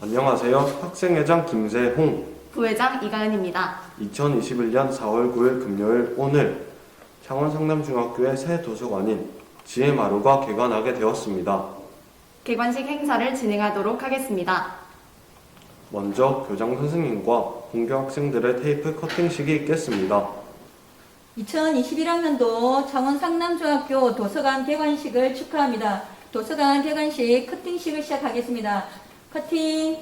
안녕하세요. 학생회장 김세홍. 부회장 이가은입니다. 2021년 4월 9일 금요일 오늘 창원 상남중학교의 새 도서관인 지혜 마루가 개관하게 되었습니다. 개관식 행사를 진행하도록 하겠습니다. 먼저 교장 선생님과 공교 학생들의 테이프 커팅식이 있겠습니다. 2021학년도 창원 상남중학교 도서관 개관식을 축하합니다. 도서관 개관식 커팅식을 시작하겠습니다. 커팅.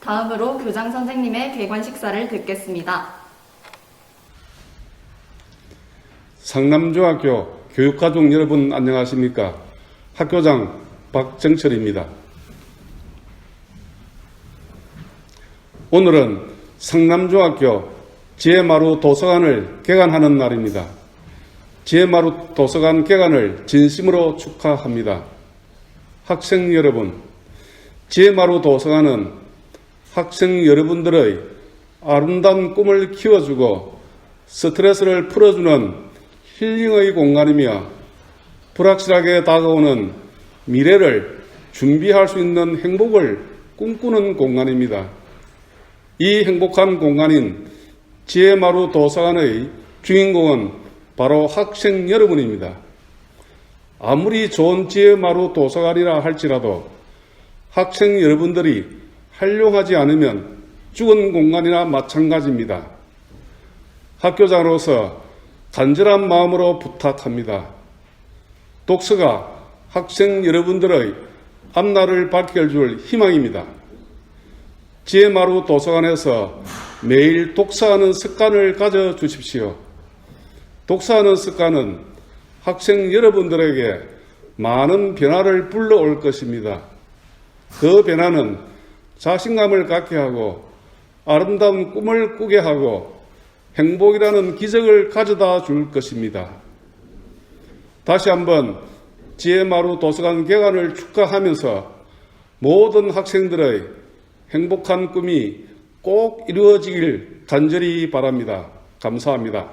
다음으로 교장 선생님의 개관 식사를 듣겠습니다. 상남중학교 교육가족 여러분 안녕하십니까? 학교장 박정철입니다. 오늘은 상남중학교 지혜마루 도서관을 개관하는 날입니다. 지혜마루 도서관 개관을 진심으로 축하합니다. 학생 여러분, 지혜마루 도서관은 학생 여러분들의 아름다운 꿈을 키워주고 스트레스를 풀어주는 힐링의 공간이며 불확실하게 다가오는 미래를 준비할 수 있는 행복을 꿈꾸는 공간입니다. 이 행복한 공간인 지혜마루 도서관의 주인공은 바로 학생 여러분입니다. 아무리 좋은 지혜마루 도서관이라 할지라도 학생 여러분들이 활용하지 않으면 죽은 공간이나 마찬가지입니다. 학교장으로서 간절한 마음으로 부탁합니다. 독서가 학생 여러분들의 앞날을 밝혀줄 희망입니다. 지혜마루 도서관에서 매일 독서하는 습관을 가져 주십시오. 독서하는 습관은 학생 여러분들에게 많은 변화를 불러올 것입니다. 그 변화는 자신감을 갖게 하고 아름다운 꿈을 꾸게 하고 행복이라는 기적을 가져다 줄 것입니다. 다시 한번 지혜마루 도서관 개관을 축하하면서 모든 학생들의 행복한 꿈이 꼭 이루어지길 간절히 바랍니다. 감사합니다.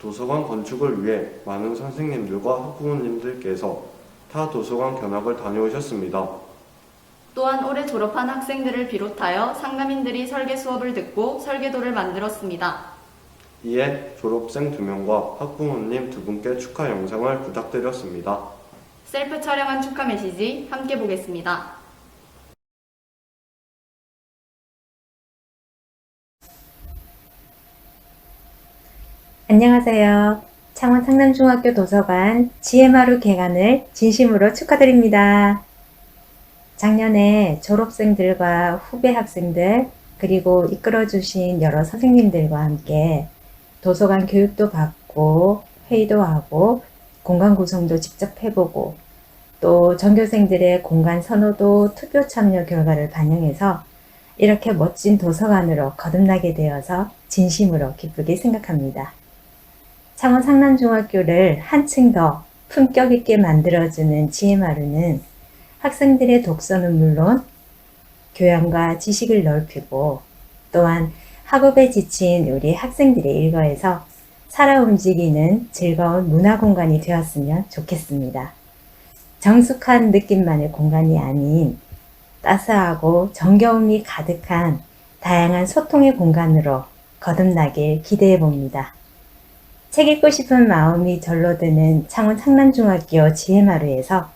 도서관 건축을 위해 많은 선생님들과 학부모님들께서 타 도서관 견학을 다녀오셨습니다. 또한 올해 졸업한 학생들을 비롯하여 상담인들이 설계 수업을 듣고 설계도를 만들었습니다. 이에 졸업생 2명과 학부모님 2분께 축하 영상을 부탁드렸습니다. 셀프 촬영한 축하 메시지 함께 보겠습니다. 안녕하세요. 창원 상남중학교 도서관 지혜마루 개관을 진심으로 축하드립니다. 작년에 졸업생들과 후배 학생들 그리고 이끌어주신 여러 선생님들과 함께 도서관 교육도 받고 회의도 하고 공간 구성도 직접 해보고 또 전교생들의 공간 선호도 투표 참여 결과를 반영해서 이렇게 멋진 도서관으로 거듭나게 되어서 진심으로 기쁘게 생각합니다. 창원 상남중학교를 한층 더 품격 있게 만들어주는 지혜마루는 학생들의 독서는 물론 교양과 지식을 넓히고 또한 학업에 지친 우리 학생들의 일과에서 살아 움직이는 즐거운 문화 공간이 되었으면 좋겠습니다. 정숙한 느낌만의 공간이 아닌 따스하고 정겨움이 가득한 다양한 소통의 공간으로 거듭나길 기대해 봅니다. 책 읽고 싶은 마음이 절로 드는 창원 상남중학교 지혜마루에서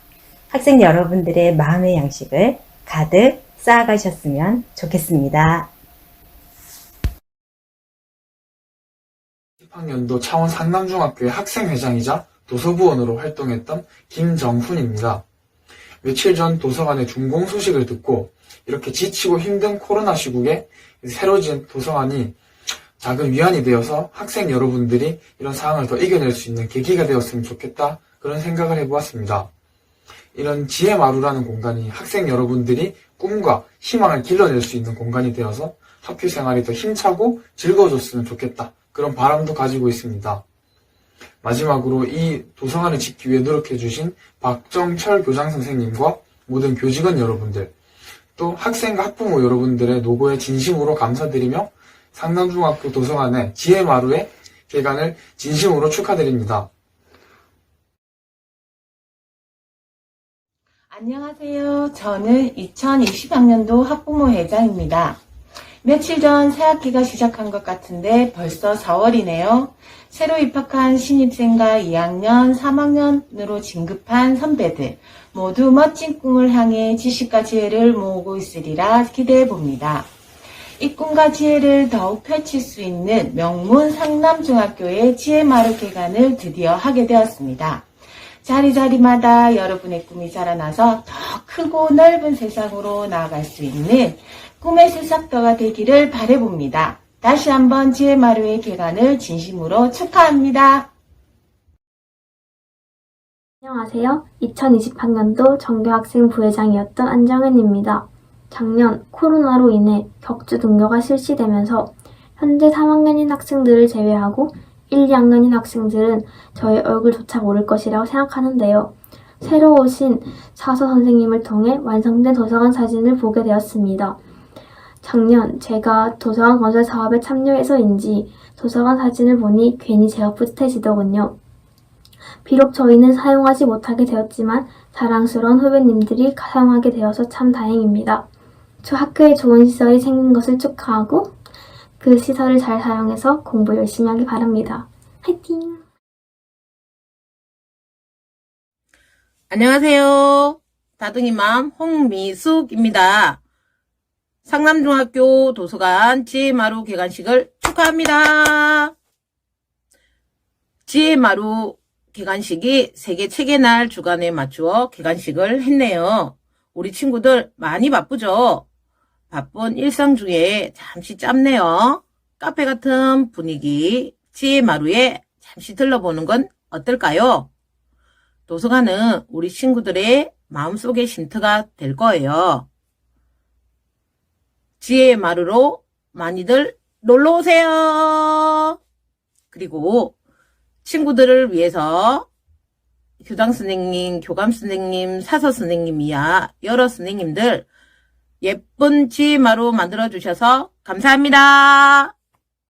학생 여러분들의 마음의 양식을 가득 쌓아가셨으면 좋겠습니다. 10학년도 창원 상남중학교의 학생회장이자 도서부원으로 활동했던 김정훈입니다. 며칠 전 도서관의 준공 소식을 듣고 이렇게 지치고 힘든 코로나 시국에 새로 지은 도서관이 작은 위안이 되어서 학생 여러분들이 이런 상황을 더 이겨낼 수 있는 계기가 되었으면 좋겠다 그런 생각을 해보았습니다. 이런 지혜 마루라는 공간이 학생 여러분들이 꿈과 희망을 길러낼 수 있는 공간이 되어서 학교 생활이 더 힘차고 즐거워졌으면 좋겠다. 그런 바람도 가지고 있습니다. 마지막으로 이 도서관을 짓기 위해 노력해주신 박정철 교장 선생님과 모든 교직원 여러분들, 또 학생과 학부모 여러분들의 노고에 진심으로 감사드리며 상남중학교 도서관의 지혜마루의 개관을 진심으로 축하드립니다. 안녕하세요. 저는 2020학년도 학부모 회장입니다. 며칠 전 새학기가 시작한 것 같은데 벌써 4월이네요. 새로 입학한 신입생과 2학년, 3학년으로 진급한 선배들 모두 멋진 꿈을 향해 지식과 지혜를 모으고 있으리라 기대해 봅니다. 이 꿈과 지혜를 더욱 펼칠 수 있는 명문 상남중학교의 지혜마루 개관을 드디어 하게 되었습니다. 자리자리마다 여러분의 꿈이 자라나서 더 크고 넓은 세상으로 나아갈 수 있는 꿈의 새싹터가 되기를 바래봅니다. 다시 한번 지혜마루의 개관을 진심으로 축하합니다. 안녕하세요. 2020학년도 정교학생 부회장이었던 안정은입니다. 작년 코로나로 인해 격주 등교가 실시되면서 현재 3학년인 학생들을 제외하고 1, 2학년인 학생들은 저의 얼굴조차 모를 것이라고 생각하는데요. 새로 오신 사서 선생님을 통해 완성된 도서관 사진을 보게 되었습니다. 작년 제가 도서관 건설 사업에 참여해서인지 도서관 사진을 보니 괜히 제가 뿌듯해지더군요. 비록 저희는 사용하지 못하게 되었지만 자랑스러운 후배님들이 사용하게 되어서 참 다행입니다. 저 학교에 좋은 시설이 생긴 것을 축하하고 그 시설을 잘 사용해서 공부 열심히 하기 바랍니다. 화이팅! 안녕하세요. 다둥이맘 홍미숙입니다. 상남중학교 도서관 지혜마루 개관식을 축하합니다. 지혜마루 개관식이 세계 책의 날 주간에 맞추어 개관식을 했네요. 우리 친구들 많이 바쁘죠? 바쁜 일상 중에 잠시 짧네요. 카페 같은 분위기 지혜마루에 잠시 들러보는 건 어떨까요? 도서관은 우리 친구들의 마음속의 쉼터가 될 거예요. 지혜의 마루로 많이들 놀러 오세요. 그리고 친구들을 위해서 교장 선생님, 교감 선생님, 사서 선생님이야 여러 선생님들 예쁜 지혜마루 만들어 주셔서 감사합니다.